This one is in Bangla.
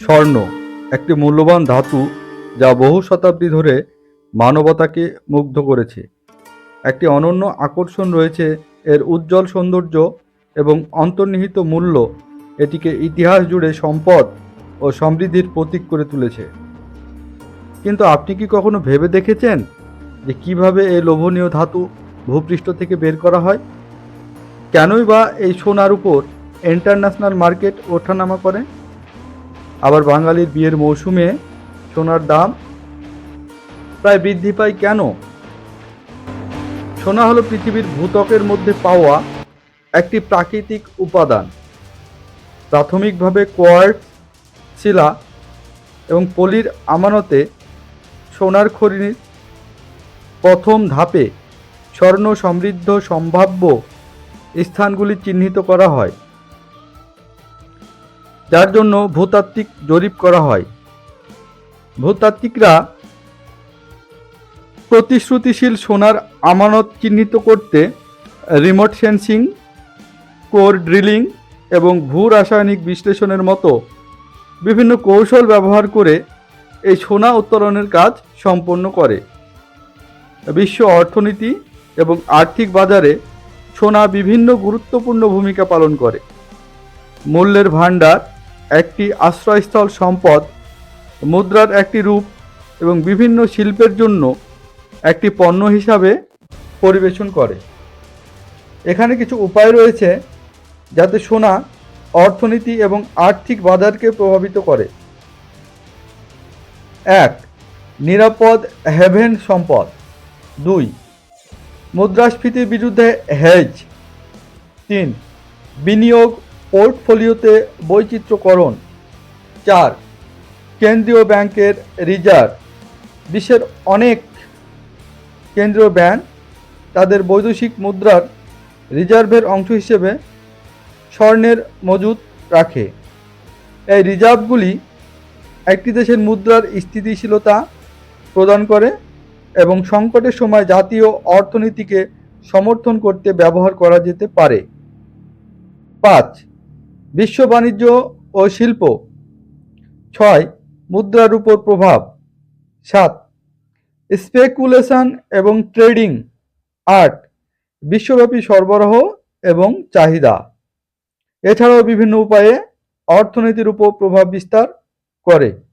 স্বর্ণ, একটি মূল্যবান ধাতু যা বহু শতাব্দী ধরে মানবতাকে মুগ্ধ করেছে। একটি অনন্য আকর্ষণ রয়েছে এর উজ্জ্বল সৌন্দর্য এবং অন্তর্নিহিত মূল্য এটিকে ইতিহাস জুড়ে সম্পদ ও সমৃদ্ধির প্রতীক করে তুলেছে। কিন্তু আপনি কি কখনো ভেবে দেখেছেন যে কীভাবে এই লোভনীয় ধাতু ভূপৃষ্ঠ থেকে বের করা হয়? কেনই বা এই সোনার উপর ইন্টারন্যাশনাল মার্কেট ওঠানামা করে? আবার বাঙালির বিয়ের মৌসুমে সোনার দাম প্রায় বৃদ্ধি পায় কেন? সোনা হলো পৃথিবীর ভূতকের মধ্যে পাওয়া একটি প্রাকৃতিক উপাদান। প্রাথমিকভাবে কোয়ার্টজ, শিলা এবং পলির আমানতে সোনার খনির প্রথম ধাপে স্বর্ণ সমৃদ্ধ সম্ভাব্য স্থানগুলি চিহ্নিত করা হয়। যার জন্য ভূতাত্ত্বিক জরিপ করা হয়। ভূতাত্ত্বিকরা প্রতিশ্রুতিশীল সোনার আমানত চিহ্নিত করতে রিমোট সেন্সিং, কোর ড্রিলিং এবং ভূ রাসায়নিক বিশ্লেষণের মতো বিভিন্ন কৌশল ব্যবহার করে এই সোনা উত্তোলনের কাজ সম্পন্ন করে। বিশ্ব অর্থনীতি এবং আর্থিক বাজারে সোনা বিভিন্ন গুরুত্বপূর্ণ ভূমিকা পালন করে। মূল্যের ভাণ্ডার একটি আশ্রয়স্থল সম্পদ, মুদ্রার একটি রূপ এবং বিভিন্ন শিল্পের জন্য একটি পণ্য হিসাবে পরিবেশন করে। এখানে কিছু উপায় রয়েছে যাতে সোনা অর্থনীতি এবং আর্থিক বাজারকে প্রভাবিত করে। এক, নিরাপদ হেভেন সম্পদ। দুই, মুদ্রাস্ফীতির বিরুদ্ধে হেজ। তিন, বিনিয়োগ পোর্টফোলিওতে বৈচিত্র্যকরণ। চার, কেন্দ্রীয় ব্যাংকের রিজার্ভ। বিশ্বের অনেক কেন্দ্রীয় ব্যাংক তাদের বৈদেশিক মুদ্রার রিজার্ভের অংশ হিসেবে স্বর্ণের মজুদ রাখে। এই রিজার্ভগুলি একটি দেশের মুদ্রার স্থিতিশীলতা প্রদান করে এবং সংকটের সময় জাতীয় অর্থনীতিকে সমর্থন করতে ব্যবহার করা যেতে পারে। পাঁচ বিশ্ব বাণিজ্য ও শিল্প। ছয়, মুদ্রার উপর প্রভাব। সাত স্পেকুলেশন এবং ট্রেডিং আট, বিশ্বব্যাপী সরবরাহ এবং চাহিদা। এছাড়াও বিভিন্ন উপায়ে অর্থনীতির উপর প্রভাব বিস্তার করে।